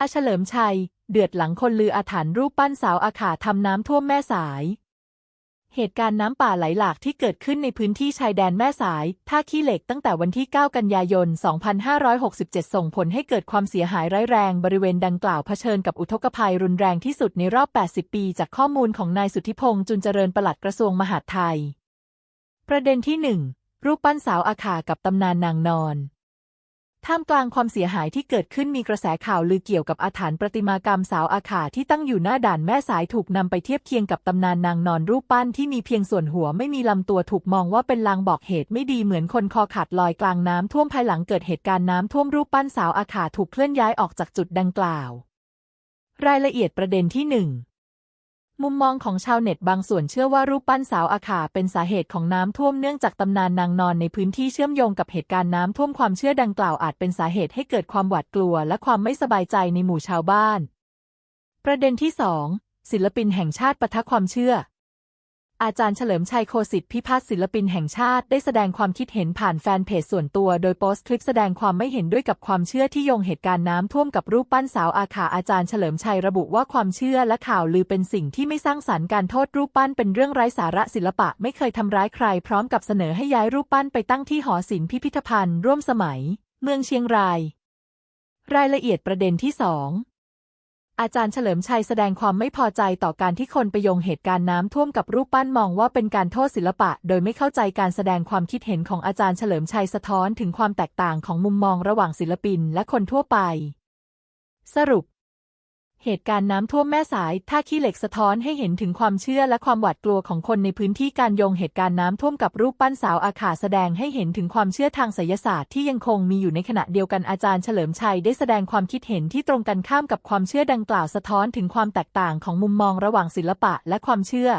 อาเฉลิมชัย เดือดหลังคนลืออาถรรพ์รูปปั้นสาวอาขาทำน้ำท่วมแม่สาย เหตุการณ์น้ำป่าไหลหลากที่เกิดขึ้นในพื้นที่ชายแดนแม่สาย ท่าขี้เหล็กตั้งแต่วันที่ 9 กันยายน 2567 ส่งผลให้เกิดความเสียหายร้ายแรงบริเวณดังกล่าวเผชิญกับอุทกภัยรุนแรงที่สุดในรอบ 80 ปี จากข้อมูลของนายสุทธิพงษ์จุนเจริญปลัดกระทรวงมหาดไทย ประเด็นที่ 1 รูปปั้นสาวอาขากับตำนานนางนอน ท่ามกลางความเสียหายที่เกิดขึ้นมีกระแสข่าวลือเกี่ยวกับอาถรรพ์ประติมากรรมสาวอาขาที่ตั้งอยู่หน้าด่านแม่สายถูกนำไปเทียบเคียงกับตำนานนางนอนรูปปั้นที่มีเพียงส่วนหัวไม่มีลำตัวถูกมองว่าเป็นลางบอกเหตุไม่ดีเหมือนคนคอขาดลอยกลางน้ำท่วมภายหลังเกิดเหตุการณ์น้ำท่วมรูปปั้นสาวอาขาถูกเคลื่อนย้ายออกจากจุดดังกล่าว รายละเอียดประเด็นที่หนึ่ง มุมมองของชาวเน็ตบางส่วนเชื่อว่ารูปปั้นสาวอาขาเป็นสาเหตุของน้ำท่วมเนื่องจากตำนานนางนอนในพื้นที่เชื่อมโยงกับเหตุการณ์น้ำท่วมความเชื่อดังกล่าวอาจเป็นสาเหตุให้เกิดความหวาดกลัวและความไม่สบายใจในหมู่ชาวบ้าน ประเด็นที่สองศิลปินแห่งชาติปะทะความเชื่อ อาจารย์เฉลิมชัยโคสิทธิพิพัฒน์ศิลปินแห่งชาติได้แสดงความคิดเห็นผ่านแฟนเพจส่วนตัวโดยโพสต์คลิปแสดงความไม่เห็นด้วยกับความเชื่อที่โยงเหตุการณ์น้ำท่วมกับรูปปั้นสาวอาขาอาจารย์เฉลิมชัยระบุว่าความเชื่อและข่าวลือเป็นสิ่งที่ไม่สร้างสรรค์การโทษรูปปั้นเป็นเรื่องไร้สาระศิลปะไม่เคยทำร้ายใคร พร้อมกับเสนอให้ย้ายรูปปั้นไปตั้งที่หอศิลป์พิพิธภัณฑ์ร่วมสมัย เมืองเชียงราย รายละเอียดประเด็นที่สอง อาจารย์เฉลิมชัยแสดงความไม่พอใจต่อการที่คนไปโยงเหตุการณ์น้ำท่วมกับรูปปั้นมองว่าเป็นการโทษศิลปะ โดยไม่เข้าใจการแสดงความคิดเห็นของอาจารย์เฉลิมชัยสะท้อนถึงความแตกต่างของมุมมองระหว่างศิลปินและคนทั่วไป สรุป เหตุการณ์น้ำท่วมแม่สายท่าขี้เหล็กสะท้อนให้เห็นถึงความเชื่อและความหวาดกลัวของคนในพื้นที่การโยงเหตุการณ์น้ำท่วมกับรูปปั้นสาวอาขาแสดงให้เห็นถึงความเชื่อทางไสยศาสตร์ที่ยังคงมีอยู่ในขณะเดียวกันอาจารย์เฉลิมชัยได้แสดงความคิดเห็นที่ตรงกันข้ามกับความเชื่อดังกล่าวสะท้อนถึงความแตกต่างของมุมมองระหว่างศิลปะและความเชื่อ